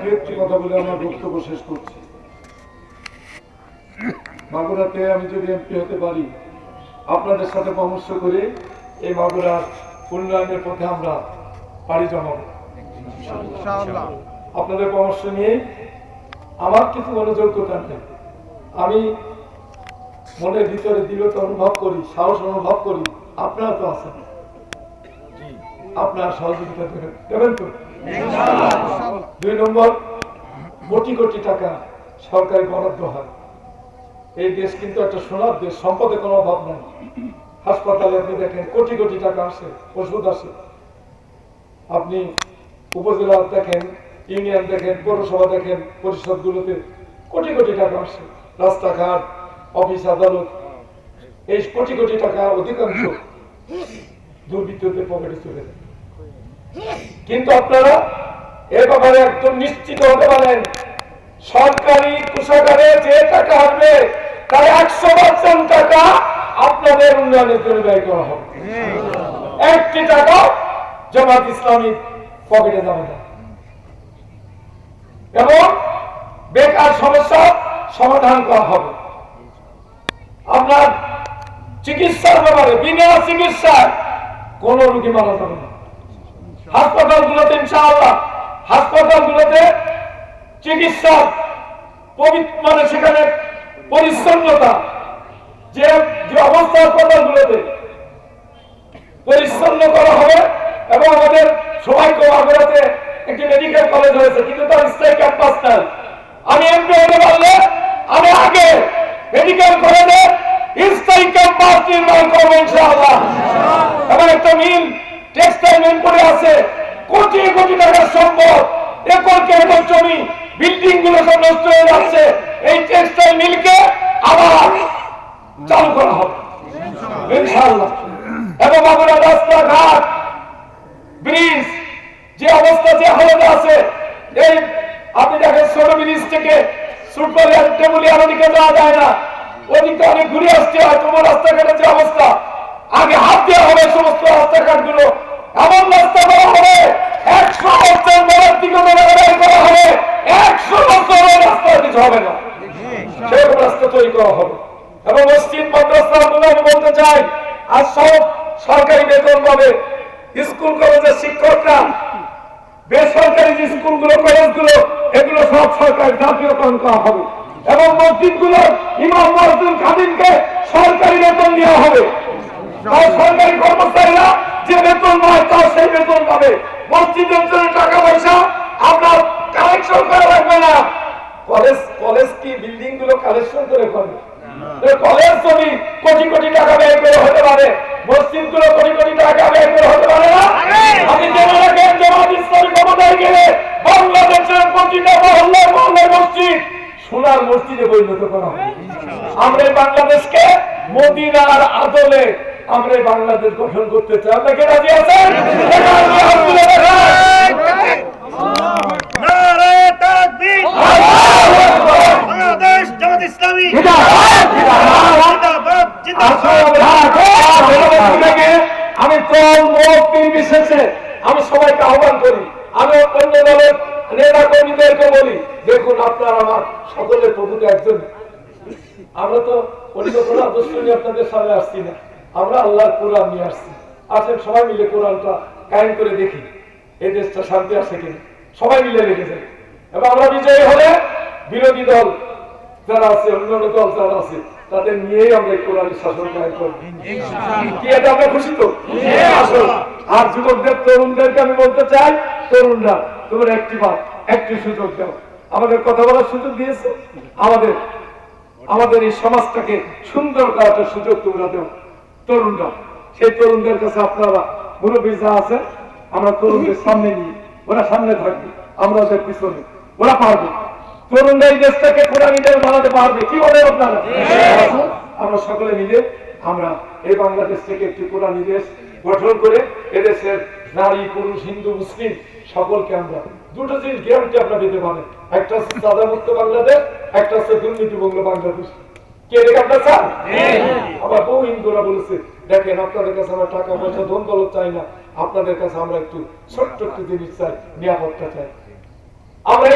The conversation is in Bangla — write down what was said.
দু একটি কথা বলে আমার বক্তব্য শেষ করছি। মাগুরাতে আমি যদি এমপি হতে পারি আপনাদের সাথে পরামর্শ করে এই মাগুরার উন্নয়নের পথে আমরা পাড়ি জমাবো। আপনাদের পরামর্শ নিয়ে আমার কিছু মনোযোগ্যতা নেই। আমি মনের ভিতরে দৃঢ়তা অনুভব করি সাহস অনুভব করি আপনারা তো আছেন। আপনার সহযোগিতা দেবেন দেবেন তো? দুই নম্বর, কোটি কোটি টাকা সরকারি বরাদ্দ হয়। এই দেশ কিন্তু একটা সোনার দেশ, সম্পদে কোনো অভাব নাই। হাসপাতালে আপনি দেখেন, কোটি কোটি টাকা আসে, ওষুধ আসে। আপনি উপজেলা দেখেন, ইউনিয়ন দেখেন, পৌরসভা দেখেন, পরিষদগুলোতে কোটি কোটি টাকা আসে। রাস্তাঘাট, অফিস আদালত, এই কোটি কোটি টাকা অধিকাংশ দুর্বৃত্তদের পকেটে চলে যায়। কিন্তু আপনারা এ ব্যাপারে একদম নিশ্চিত হতে পারেন। সরকারি কোষাগারে যে টাকা আসবে, তার একশো পার্সেন্ট টাকা আপনাদের উন্নয়নের জন্য ব্যয় করা হবে। একটি টাকা জামাত ইসলামী পকেটে যাবে না এবং বেকার সমস্যা সমাধান করা হবে। আপনার চিকিৎসার ব্যাপারে, বিনা চিকিৎসায় কোন রোগী মারা যাবে না। হাসপাতালগুলোতে ইনশাআল্লাহ, হাসপাতালগুলোতে চিকিৎসা মানে সেখানে পরিচ্ছন্নতা, যে যে অবস্থা হাসপাতালগুলোতে, পরিচ্ছন্ন করা হবে এবং আমাদের সবাইকে আগ্রাতে একটি মেডিকেল কলেজ হয়েছে কিন্তু তার স্থায়ী ক্যাম্পাস নাই আমি এমপি হতে পারলে আমি আগে মেডিকেল কলেজে স্থায়ী ক্যাম্পাস নির্মাণ করব ইনশাআল্লাহ এবং একটা মিল টেক্সটাইল পড়ে আছে। কোটি কোটি টাকার সম্পদ। একর একর জমি? বিল্ডিংগুলো সব নষ্ট হয়ে যাচ্ছে। এই টেক্সটাইল মিলকে আবার চালু করা হবে। এবং আমরা রাস্তাঘাট, ব্রিজ, যে অবস্থা, যে হালতে আছে, এই আপনি দেখেন ছোট ব্রিজ থেকে সুপারিয়ার টেবুলিয়ার ওদিকে যাওয়া যায় না। ওদিকে অনেক ঘুরে আসতে হয় তোমার রাস্তাঘাটের যে অবস্থা। আগে হাত দেওয়া হবে সমস্ত রাস্তাঘাটগুলো এমন রাস্তা করা হবে, একশো বছর বলার দিকে ব্যয় করা হবে, একশো বছর রাস্তা কিছু হবে না। সেরকম রাস্তা তৈরি করা হবে। এবং মসজিদ, মাদ্রাসা আমি বলতে চাই আর সব সরকারি বেতন পাবে। স্কুল, কলেজের শিক্ষকরা, বেসরকারি যে স্কুলগুলো, কলেজগুলো, এগুলো সব সরকার জাতীয়করণ করা হবে। এবং মসজিদগুলো ইমাম মসজিদ খাদিমকে সরকারি বেতন দেওয়া হবে। সরকারি কর্মচারীরা যে বেতন পায় তার সেই বেতন পাবে। মসজিদের জন্য টাকা পয়সা আপনার কালেকশন করা লাগবে না। কলেজ কলেজ কি বিল্ডিংগুলো কালেকশন করে করবে? কলেজ যদি কোটি কোটি টাকা ব্যয় করে হতে পারে মসজিদগুলো কোটি কোটি টাকা ব্যয় করে হতে পারে না? আমি জেনে রাখেন জামাত ইসলামী ক্ষমতায় গেলে বাংলাদেশের প্রতিটা মহল্লায় মহল্লায় মসজিদ সোনার মসজিদে পরিণত করা হবে। আমরা বাংলাদেশকে মদিনার আদলে আমরা বাংলাদেশ গঠন করতে চাই। আপনাকে রাজি আছেন? দল মত আমি সবাইকে আহ্বান করি। আমি অন্য দলের নেতা কর্মীদেরকে বলি দেখুন আপনার আমার সকলের প্রভুকে একজন। আমরা তো অন্য কোনো আদর্শ নিয়ে আপনাদের সামনে আসছি না। আমরা আল্লাহর কোরআন নিয়ে আসছি। আসেন সবাই মিলে কোরআনটা কায়েম করে দেখি। এই দেশটা শান্তি আসে কিনা? সবাই মিলে লেগে যায় এবং আমরা বিজয়ী হলে বিরোধী দল যারা আছে অন্যান্য দল যারা আছে তাদের নিয়েই আমরা কোরআন শাসন কায়েম করব কি এটা আমরা খুশি তো। আর যুবকদের তরুণদেরকে আমি বলতে চাই তরুণরা তোমরা একটি বার একটি সুযোগ দাও। আমাদের কথা বলার সুযোগ দিয়েছে? আমাদের আমাদের এই সমাজটাকে সুন্দর করার সুযোগ তোমরা দেও। তরুণরা। সেই তরুণদের কাছে আপনারা মুরব্বী যা আছে, আমরা তরুণদের সামনে নিয়ে, ওরা সামনে থাকবে, আমরা ওদের পিছনে। ওরা পারবে। তরুণরা কোরআনিদের বানাতে পারবে। কি বলে আপনারা? আমরা সকলে মিলে আমরা এই বাংলাদেশ থেকে একটি গঠন করে এদেশের নারী, পুরুষ, হিন্দু, মুসলিম সকলকে আমরা দুটো জিনিস গ্যারান্টি আপনারা পেতে পারেন। একটা হচ্ছে সাদা মুক্ত বাংলাদেশ, একটা হচ্ছে বাংলাদেশ। কে রেখে আপনার চান আবার বহু হিন্দুরা বলেছে দেখেন আপনাদের কাছে আমরা টাকা পয়সা ধন দলত চাই না। আপনাদের কাছে আমরা একটু ছোট্ট একটু জিনিস চাই নিরাপত্তা চাই। আমরা